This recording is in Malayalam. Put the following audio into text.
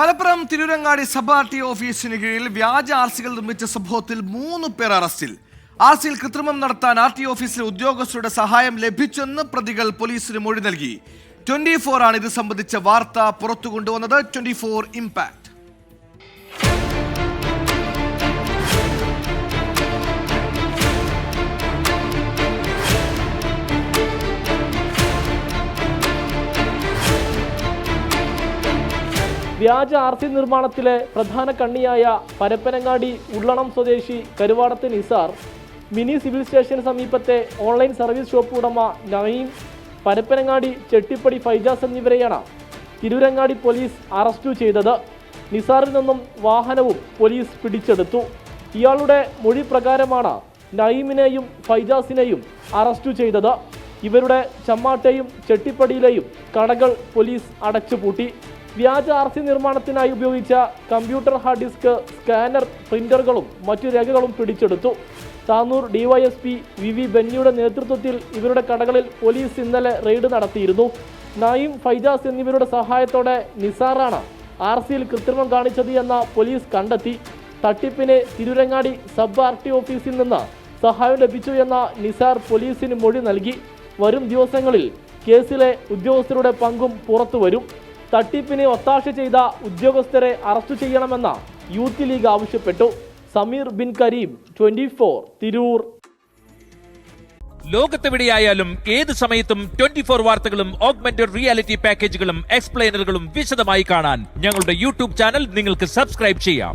Malappuram Tirurangadi sub R T ഓഫീസിന് കീഴിൽ വ്യാജ ആർ സികൾ നിർമ്മിച്ച സംഭവത്തിൽ മൂന്ന് പേർ അറസ്റ്റിൽ. ആർ സിയിൽ കൃത്രിമം നടത്താൻ ആർ ടി ഓഫീസിലെ ഉദ്യോഗസ്ഥരുടെ സഹായം ലഭിച്ചെന്ന് പ്രതികൾ പോലീസിന് മൊഴി നൽകി. ട്വന്റി ഫോർ ആണ് ഇത് സംബന്ധിച്ച വാർത്ത പുറത്തു കൊണ്ടുവന്നത്. ട്വന്റി ഫോർ ഇമ്പാക്ട് വ്യാജ ആർ സി നിർമ്മാണത്തിലെ പ്രധാന കണ്ണിയായ പരപ്പനങ്ങാടി ഉള്ളണം സ്വദേശി കരുവാടത്ത് നിസാർ മിനി സിവിൽ സ്റ്റേഷന് സമീപത്തെ ഓൺലൈൻ സർവീസ് ഷോപ്പ് ഉടമ നയീം പരപ്പനങ്ങാടി ചെട്ടിപ്പടി ഫൈജാസ് എന്നിവരെയാണ് തിരൂരങ്ങാടി പോലീസ് അറസ്റ്റു ചെയ്തത്. നിസാറിൽ നിന്നും വാഹനവും പോലീസ് പിടിച്ചെടുത്തു. ഇയാളുടെ മൊഴി പ്രകാരമാണ് നയീമിനെയും ഫൈജാസിനെയും അറസ്റ്റു ചെയ്തത്. ഇവരുടെ ചമ്മാട്ടെയും ചെട്ടിപ്പടിയിലെയും കടകൾ പോലീസ് അടച്ചുപൂട്ടി. വ്യാജ ആർ സി നിർമ്മാണത്തിനായി ഉപയോഗിച്ച കമ്പ്യൂട്ടർ ഹാർഡ് ഡിസ്ക് സ്കാനർ പ്രിന്ററുകളും മറ്റു രേഖകളും പിടിച്ചെടുത്തു. താനൂർ ഡിവൈഎസ്പി വി വി ബെന്നിയുടെ നേതൃത്വത്തിൽ ഇവരുടെ കടകളിൽ പോലീസ് ഇന്നലെ റെയ്ഡ് നടത്തിയിരുന്നു. നായിം ഫൈജാസ് എന്നിവരുടെ സഹായത്തോടെ നിസാറാണ് ആർ സിയിൽ കൃത്രിമം കാണിച്ചത് എന്ന പോലീസ് കണ്ടെത്തി. തട്ടിപ്പിന് തിരുരങ്ങാടി സബ് ആർ ടി ഓഫീസിൽ നിന്ന് സഹായം ലഭിച്ചു എന്ന നിസാർ പോലീസിന് മൊഴി നൽകി. വരും ദിവസങ്ങളിൽ കേസിലെ ഉദ്യോഗസ്ഥരുടെ പങ്കും പുറത്തുവരും. തട്ടിപ്പിന് ഒത്താശ ചെയ്ത ഉദ്യോഗസ്ഥരെ അറസ്റ്റ് ചെയ്യണമെന്ന് യൂത്ത് ലീഗ് ആവശ്യപ്പെട്ടു. Sameer Bin Kareem twenty four Tirur. ലോകത്തെവിടെയായാലും ഏത് സമയത്തും ട്വന്റി ഫോർ വാർത്തകളും ഓഗ്മെന്റഡ് റിയാലിറ്റി പാക്കേജുകളും എക്സ്പ്ലെയിനറുകളും വിശദമായി കാണാൻ ഞങ്ങളുടെ യൂട്യൂബ് ചാനൽ നിങ്ങൾക്ക് സബ്സ്ക്രൈബ് ചെയ്യാം.